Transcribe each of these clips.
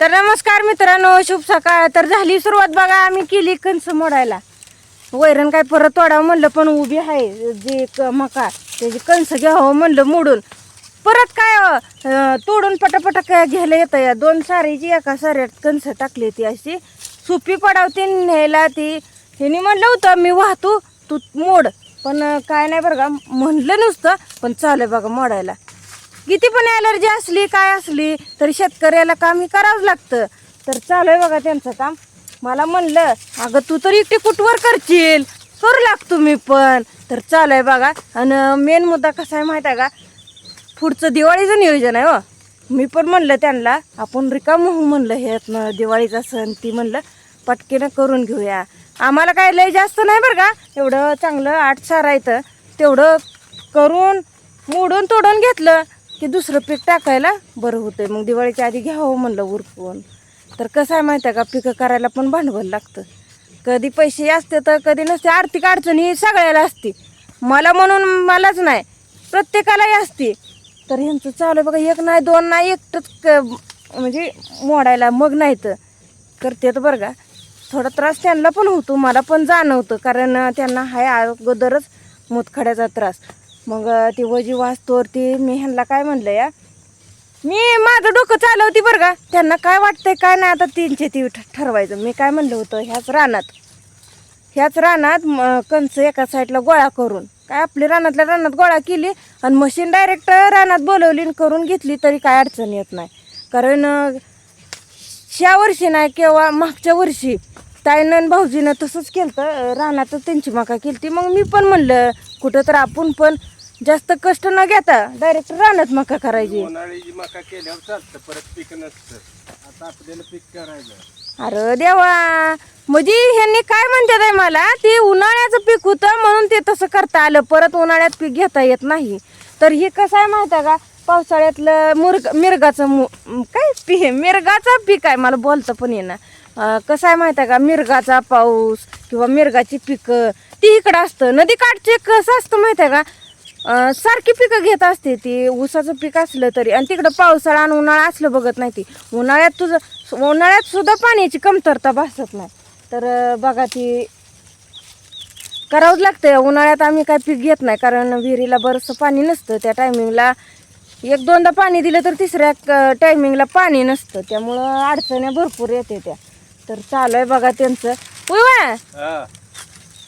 तर नमस्कार मित्रांनो शुभ सकाळ. तर झाली सुरुवात बघा आम्ही केली कणस मोडायला. वैरण काय परत तोडावं म्हणलं पण उभी आहे जे क- मका त्याची कंस घ्यावं म्हणलं मोडून. परत काय अं, तोडून पटापट काय घ्यायला येतं या दोन सारीची एका साऱ्यात कंस टाकली ती अशी. सुपी पडावती न्यायला ती. हिने म्हणलं होतं मी वाहतो तू मोड. पण अं, काय नाही बरं का म्हणलं नुसतं पण चालू बघा मोडायला. किती पण ॲलर्जी असली काय असली तरी शेतकऱ्याला काम हे करावंच लागतं. तर चालू आहे बघा त्यांचं काम. मला म्हणलं अगं तू तर एकटी कुठवर करशील? करू लागतो मी पण. तर चालू आहे बघा. आणि मेन मुद्दा कसा आहे माहिती आहे का? पुढचं दिवाळीचं नियोजन आहे हो. मी पण म्हणलं त्यांना आपण रिकाम होऊ म्हणलं हे दिवाळीचा सण ती म्हणलं पटकेनं करून घेऊया. आम्हाला काय लय जास्त नाही बरं का? एवढं चांगलं आठ सारायचं तेवढं करून मोडून तोडून घेतलं. की दुसरं पीक टाकायला बरं होतंय. मग दिवाळीच्या आधी घ्यावं म्हणलं उरकून. तर कसं आहे माहिती आहे का? पिकं करायला पण भांडवल लागतं. कधी पैसे असते तर कधी नसते. आर्थिक अडचणी सगळ्याला असते. मला म्हणून मलाच नाही. प्रत्येकालाही असते. तर ह्यांचं चालू आहे बघा. एक नाही दोन नाही एकटंच क म्हणजे मोडायला मग नाही तर. करतात बरं का? थोडा त्रास त्यांना पण होतो. मला पण जाणवतं. कारण त्यांना हाय अगोदरच मुतखड्याचा त्रास. मग ती वजी वाचतोर ती मी ह्यांना काय म्हणलं या? मी माझं डोकं चालवती बरं का? त्यांना काय वाटतंय काय नाही आता तीनशे ती ठरवायचं. मी काय म्हणलं होतं ह्याच रानात. ह्याच रानात कंच एका साईडला गोळा करून. काय आपली रानातल्या रानात गोळा केली आणि मशीन डायरेक्ट रानात बोलवली आणि करून घेतली तरी काय अडचण येत नाही. कारण ह्या वर्षी नाही किंवा मागच्या वर्षी ताईनं भाऊजीनं तसंच केलं तर रानातच त्यांची मका केली ती मग मी पण म्हणलं कुठं तर आपण पण जास्त कष्ट न घेता डायरेक्ट रानात मका करायची. उन्हाळी मका केल्यावर चालतं परत पीक नसतं. आता आपल्याला पीक करायचं अरे देवा! म्हणजे ह्यांनी काय म्हणतात आहे मला? ते उन्हाळ्याचं पीक होतं म्हणून ते तसं करता आलं. परत उन्हाळ्यात पीक घेता येत नाही. तर हे कसं आहे माहिती आहे का? पावसाळ्यातलं मुर्ग मिरगाचं मु काय? पी मिरगाचं पीक आहे. मला बोलतं पण येणार कसं आहे माहिती आहे का? मिरगाचा पाऊस किंवा मिरगाची पिकं ती इकडं असतं. नदी काठचे कसं असतं माहिती आहे का? सारखी पिकं घेत असते ती. ऊसाचं पीक असलं तरी. आणि तिकडं पावसाळा आणि उन्हाळा असलं बघत नाही ती. उन्हाळ्यात तुझं उन्हाळ्यात सुद्धा पाण्याची कमतरता भासत नाही. तर बघा ती करावंच लागतं उन्हाळ्यात आम्ही काय पीक घेत नाही. कारण विहिरीला बरंचसं पाणी नसतं. त्या टायमिंगला एक दोनदा पाणी दिलं तर तिसऱ्या टायमिंगला पाणी नसतं. त्यामुळं अडचण्या भरपूर येते त्या. तर चालू आहे बघा त्यांचं. उय हा.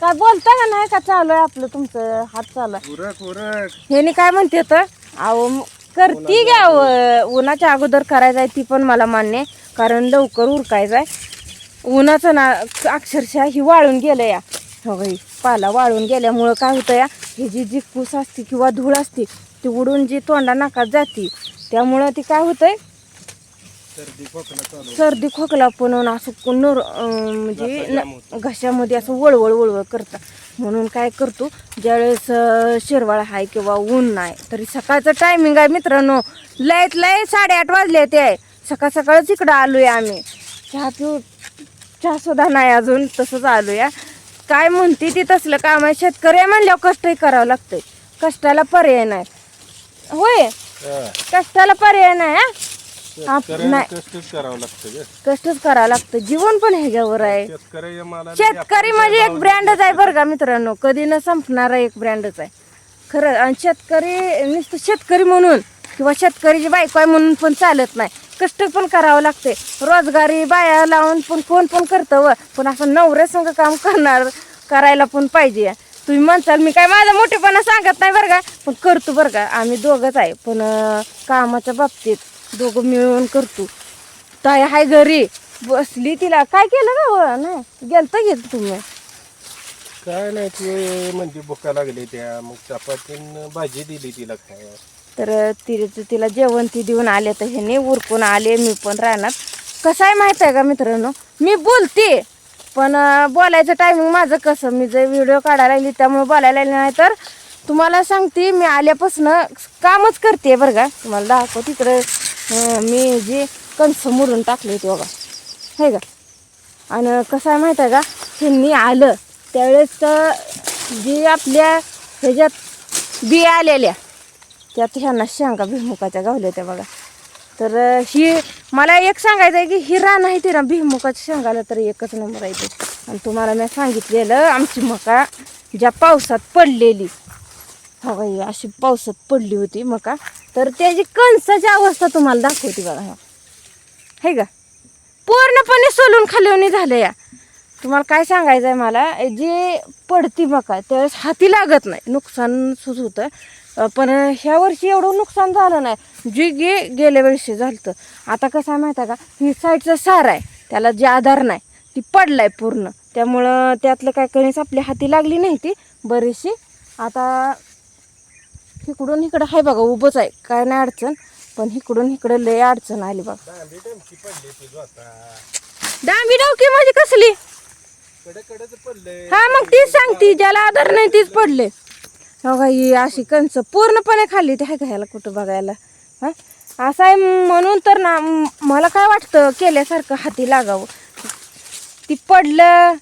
काय बोलता का नाही का चालू आहे आपलं तुमचं? हात चालू आहे उरक उरक. ह्यानी काय म्हणते तर अहो म- करती घ्या. उन्हाच्या अगोदर करायचं आहे ती पण मला मान्य आहे. कारण लवकर उरकायचं आहे. उन्हाचं ना अक्षरशः ही वाळून गेलं या. हो बाई पाला वाळून गेल्यामुळं काय होतं या? ही जी जी पूस असते किंवा धूळ असते ती उडून जी तोंडा नाकात जाते त्यामुळं ती काय होतंय? सर्दी खोकला पण असं नर म्हणजे घशामध्ये असं वळवळ वळवळ करतं. म्हणून काय करतो ज्यावेळेस शिरवाळ आहे किंवा ऊन नाही तरी सकाळचं टायमिंग आहे मित्रांनो. लयत लय साडेआठ वाजले ते. आहे सकाळ सकाळच इकडं आलो आहे आम्ही. चहा पिऊ चहा सुद्धा नाही अजून तसंच आलो या काय म्हणते ती तसलं काम आहे. शेतकरी आहे म्हणल्यावर कष्टही करावं लागतंय. कष्टाला पर्याय नाही. होय. कष्टाला पर्याय नाही हा? आप- नाही. कष्टच करावं लागतं ग. कष्टच करावं लागतं. जीवन पण ह्याच्यावर आहे. शेतकरी मला शेतकरी म्हणजे एक ब्रँडच आहे बरं का मित्रांनो. कधी न संपणारा एक ब्रँडच आहे. खरं आणि शेतकरी नुसतं शेतकरी म्हणून किंवा शेतकरीची बायको आहे म्हणून पण चालत नाही. कष्ट पण करावं लागते. रोजगारी बाया लावून पण कोण पण करतं व. पण असं नवऱ्यासंग काम करणार करायला पण पाहिजे. तुम्ही म्हणताल मी काय माझा मोठेपणा सांगत नाही बरं का? पण करतो बरं का? आम्ही दोघंच आहे. पण अं, कामाच्या बाबतीत दोघं मिळून करतो. ताई हाय घरी. बसली तिला. काय केलं व? नाही. गेलतं घेत तुम्ही? काय नाही ते म्हणजे भुका लागली त्या. मग चपातीन भाजी दिली तिला खायला तर तिला तिला जेवण ती देऊन आले. तर ह्याने उरकून आले. मी पण राहणार. कसं आहे माहीत आहे का मित्रांनो? मी बोलते. पण बोलायचं टायमिंग माझं कसं? मी जे व्हिडिओ काढायला लागली त्यामुळे बोलायला नाही तर तुम्हाला सांगते मी आल्यापासून कामच करते बरं का. तुम्हाला दाखव तिकडं. मी जे कणसं मुरून टाकले होते बघा हे का आणि कसं आहे माहीत आहे का? ह्यांनी आलं. त्यावेळेस तर जी आपल्या ह्याच्यात बिया आलेल्या त्यात ह्यांना शेंगा भिमुखाच्या गावल्या होत्या बघा. तर ही मला एक सांगायचं आहे की ही रान आहे ती ना भिमुखाच्या शेंगाला तर एकच नंबर आहे ते. आणि तुम्हाला मी सांगितलेलं आमची मका ज्या पावसात पडलेली हवाई अशी पावसात पडली होती मका. तर त्याची कणसाची अवस्था तुम्हाला दाखवते बघा हे. का? पूर्णपणे सोलून खालवणी झालं या. तुम्हाला काय सांगायचं आहे मला जे पडती मका त्यावेळेस हाती लागत नाही. नुकसान सुच होतं. पण ह्या वर्षी एवढं नुकसान झालं नाही. जे गे गेल्या वर्षी झालं आता कसं आहे माहिती आहे का? ही साईडचं सार आहे. त्याला जे आधार नाही ती पडलाय पूर्ण. त्यामुळं त्यातलं काय कणीस आपल्या हाती लागली नाही ती. बरीचशी. आता इकडून इकडं आहे बघा उभंच आहे. काय नाही अडचण पण इकडून इकडं लय अडचण आली बघा. डांबी डोकी माझी कसली? हा मग तीच सांगती ज्याला आधार नाही तीच पडले. हो का ही अशी कंच पूर्णपणे खाल्ली ते आहे का ह्याला कुठं बघायला? हा? असं आहे म्हणून तर ना मला काय वाटतं केल्यासारखं हाती लागावं. ती पडलं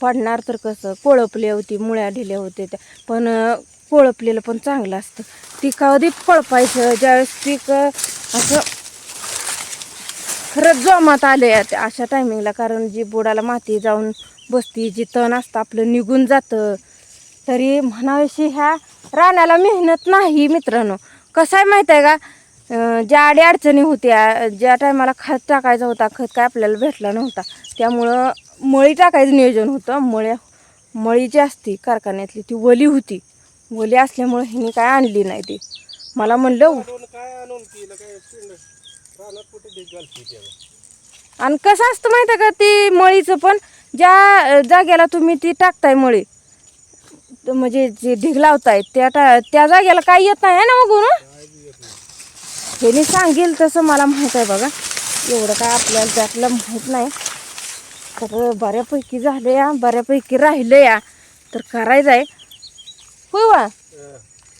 पडणार तर कसं कोळपले होती मुळ्या ढिल्या होते त्या. पण कोळपलेलं पण चांगलं असतं. ती कधी फळपायचं ज्यावेळेस पीक असं खरंच जोमात आले अशा टायमिंगला कारण जी बुडाला माती जाऊन बसती जी तण असतं आपलं निघून जातं. तरी म्हणावीशी ह्या राण्याला मेहनत नाही मित्रांनो. कसं आहे माहीत आहे का ज्या अडी अडचणी होत्या ज्या टायमाला खत टाकायचा होता खत काय आपल्याला भेटला नव्हता. त्यामुळं मळी टाकायचं नियोजन होतं. मळ्या मळी जी असती कारखान्यातली ती वली होती. वली असल्यामुळं हिने काय आणली नाही ती. मला म्हणलं आणून काय आणून केलं? काय शेंड- रानात कुठे ढीग घालते तेव्हा आणि कसं असतं माहिती आहे का ती मळीचं पण ज्या जागेला तुम्ही ती टाकताय मळी म्हणजे जे ढीग लावताय त्या टा त्या जागेला काय येत नाही है ना मग ह्याने सांगेल तसं मला माहीत आहे बघा. एवढं काय आपल्याला त्यातलं माहीत नाही. तर बऱ्यापैकी झालं या बऱ्यापैकी राहिलं या तर करायचं आहे होय.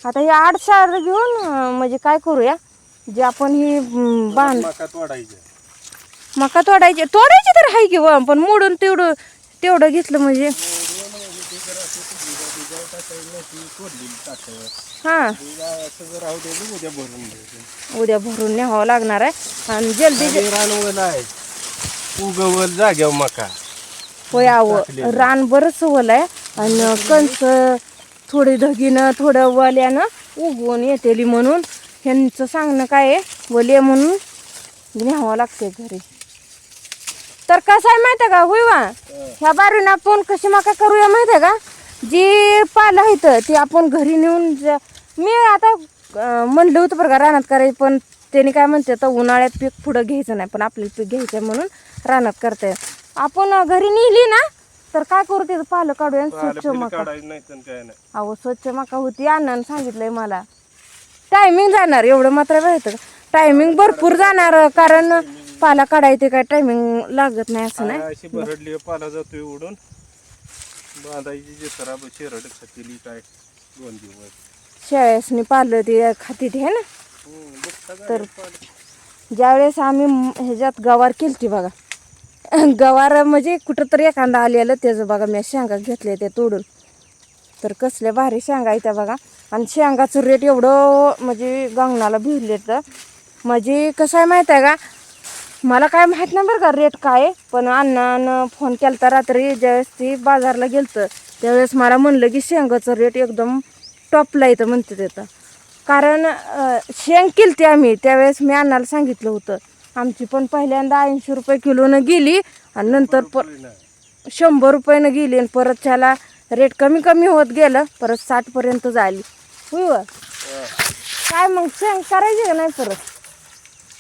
आता हे आठ सार घेऊन म्हणजे काय करूया? जे आपण ही बांध मका तोडायची तोडायची तर आहे की व पण मोडून तेवढं तेवढं घेतलं म्हणजे. हां. उद्या भरून न्यावं लागणार आहे. आणि जल्दी उगवल जाग्यावर मका. होय आवं रान बरंच वल आहे. आणि कंस थोडी धगीनं थोडं वल्यानं उगवून येतेली म्हणून. ह्यांचं सांगणं काय आहे? वले म्हणून न्यावं लागते घरी. तर कसं आहे माहिती आहे का होय वा ह्या बारीनं आपण कशी मका करूया माहिती आहे का? जी पालं आहेत ती आपण घरी नेऊन ज- मी आता म्हणलं होतं बरं का रानात करायचं पण त्यांनी काय म्हणते तर उन्हाळ्यात पीक पुढं घ्यायचं नाही पण आपल्याला पीक घ्यायचं आहे म्हणून रानात करता आपण घरी नेली ना तर काय करू त्याचं पालं काढूया आणि स्वच्छ मका. काढायचं नाही तर काय नाही. अहो स्वच्छ मका होती अण्णानं सांगितलंय मला. टायमिंग जाणार एवढं मात्र माहिती टायमिंग भरपूर जाणार कारण पाला काढायचे काय टायमिंग लागत नाही असं नाही? अशी भरडली पाला जातोय उडून. बांधायची जे खराब शेरड खातेली काय दोन दिवस. शेळ्यासनी पालं ते खाती ते ना? हम्म, बघता का तर- पालं? ज्यावेळेस आम्ही म- ह्याच्यात गवार केलती बघा. गवार म्हणजे कुठं तरी एखादा आलेलं त्याचं बघा मी शेंगा घेतले ते तोडून. तर कसल्या भारी शेंगा येत्या त्या बघा. आणि शेंगाचं रेट एवढं म्हणजे गंगणाला भिरले तर. म्हणजे कसं आहे माहीत आहे का? मला काय माहीत नाही बरं का रेट काय. पण अण्णानं फोन केला तर रात्री ज्यावेळेस ती बाजारला गेलतं त्यावेळेस मला म्हणलं की शेंगाचं रेट एकदम टॉपला येतं म्हणते तिथं कारण शेंग शेंग केलती आम्ही त्यावेळेस मी अण्णाला सांगितलं होतं. आमची पण पहिल्यांदा ऐंशी रुपये किलोनं गेली आणि नंतर प बरोबर नाही. शंभर रुपयानं गेली आणि परत त्याला रेट कमी कमी होत गेलं परत साठपर्यंत झाली होय व? हा. काय मग शेंग करायची का नाही परत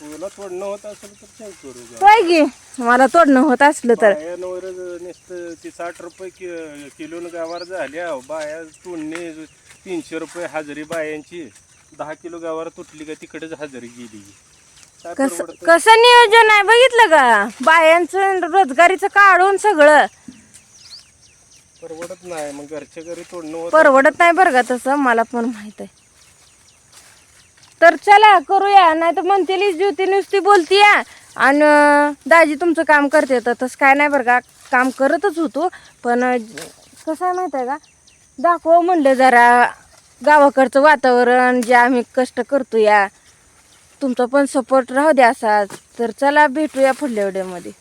तुला तोडणं होत असेल तर शेंग करू द्या काय की मला तोडणं होत असलं तर नुसतं ती साठ रुपये कि किलोनं गावार झाल्या बाया तोडणे तीनशे रुपये हजेरी बायांची दहा किलो गावार तुटली का तिकडेच हजेरी गेली कस? कसं नियोजन आहे? बघितलं का? बायांचं रोजगारीचं काढून सगळं. परवडत नाही. मग घरच्या घरी तोडणं होत. परवडत नाही बरं का तसं? मला पण माहीत आहे. तर चला करूया. नाही तर म्हणते ज्योती नुसती बोलती आणि अं, दाजी तुमचं काम करते. तर तसं काय नाही बरं का? काम करतच होतो. पण अं, कसं आहे माहीत आहे का? दाखव म्हणलं जरा गावाकडचं वातावरण जे आम्ही कष्ट करतो या तुमचा पण सपोर्ट राहू द्या असाच. तर चला भेटूया पुढल्या व्हिडिओमध्ये